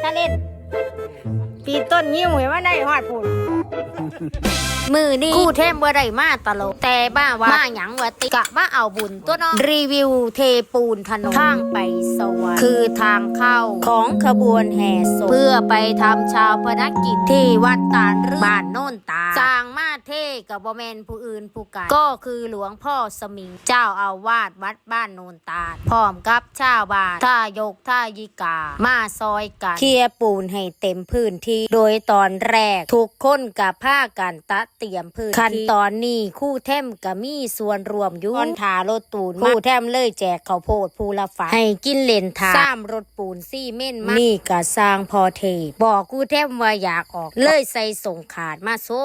ถ้าเล่นปีต้นยิ้วเห็นว่าได้หอดพุ่น มือนี้คู่เทมบ่ได้มาตลก แต่บ้าว่ามาหยังวะติกะว่าเอาบุญตัวเน้องรีวิวเทปูนถนนทางไปสวรรค์คือทางเข้าของขบวนแห่ศพเพื่อไปทำชาวพนักกิจที่วัดตาลเรือบ้านโน่นตาสร้างมาเทกับบ่แมนผู้อื่นผู้ไกันก็คือหลวงพ่อสมิง เจ้าอาวาสวัดบ้านโนนตาลพร้อมกับชาวบ้านท่ายกท่ายิกา มาซอยกันเคลียร์ปูนให้เต็มพื้นที่ โดยตอนแรกทุกคนกับผ้ากันตะเตรียมพื้นที่ขั้นตอนนี้คู่แทมก็มีส่วนรวมอยู่ก่อนถารถปูนคู่แทมเลยแจกข้าวโพดภูละฝาให้กินเล่นทาซ้ำรถปูนซี่เม่นมานี่ก็สร้างพอเทบอกคู่แทมว่าอยากออก เลยใส่ส่งขาดมาโซ่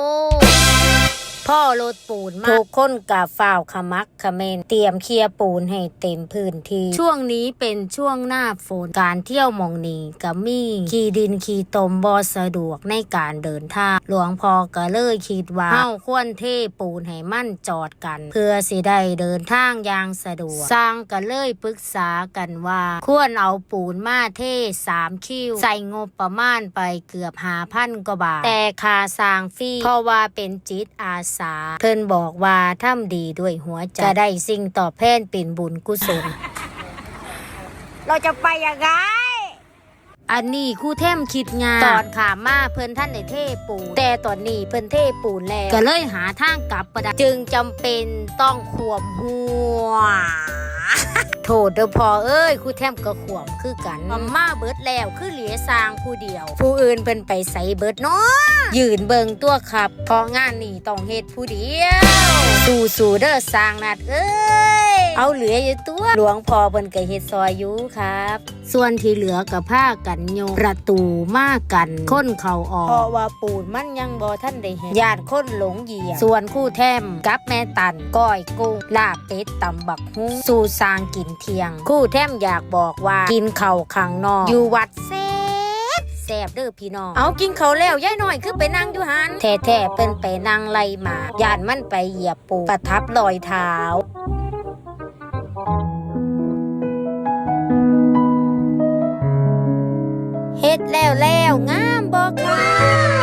พ่อรถปูนมาทุกคนกับฝ่าวขมักขเมนเตรียมเคลียร์ปูนให้เต็มพื้นที่ ช่วงนี้เป็นช่วงหน้าฝนการเที่ยวมองนี้ก็มีขี่ดินขี่ตมบอสะดวกในการเดินทางหลวงพ่อก็เลยคิดว่าเฮาควรเทปูนให้มั่นจอดกัน เพื่อสิได้เดินทางอย่างสะดวก สร้างก็เลยปรึกษากันว่า ควรเอาปูนมาเทสามคิว ใส่งบประมาณไปเกือบหาพันกว่าบาท แต่ค่าสร้างฟรีเพราะว่าเป็นจิตอาสา เพิ่นบอกว่าทำดีด้วยหัวใจจะได้สิ่งตอบแทนเป็นบุญกุศล เราจะไปยังไง อันนี้ครู่เทมคิดงานตอนขามาเพิ่นท่านในเทปูนแต่ตอนนี้เพิ่นเทปูนแล้วก็เลยหาทางกลับประดาจึงจำเป็นต้องขวมหัว โทษเด้อพอเอ้ยครู่เทมก็ขวมคือกันมามาเบิดแล้วคือเหลียสร้างผู้เดียว ผู้อื่นเพิ่นไปใส่เบิดเนาะยืนเบิงตัวขับเพราะงานนี้ต้องเฮ็ดผู้เดียว สู่สู่ๆเด้อสร้างนัดเอ้ย เอาเหลืออยู่ตัว หลวงพ่อเพิ่นก็เฮ็ดซอยอยู่ครับ ส่วนที่เหลือกับผ้ากันโยงประตูมากันค้นเขาออกเพราะว่าปูนมันยังบ่ท่านได้เห็นญาติคนหลงเหยียบส่วนคู่แทมกับแม่ตันก้อยกุ้งลาบเป็ดตำบักฮุ้งสู่สร้างกินเที่ยง คู่แทมอยากบอกว่ากินเข้าข้างนอกอยู่วัดแซ่บแซ่บเด้อพี่น้อง เอากินเขาแล้วยายน้อยคือไปนั่งอยู่หันแท้ๆเป็นไปนั่งไล่หมาย่านมันไปเหยียบปูประทับรอยเท้า เฮ็ดแล้วแล้วงามบ่คะ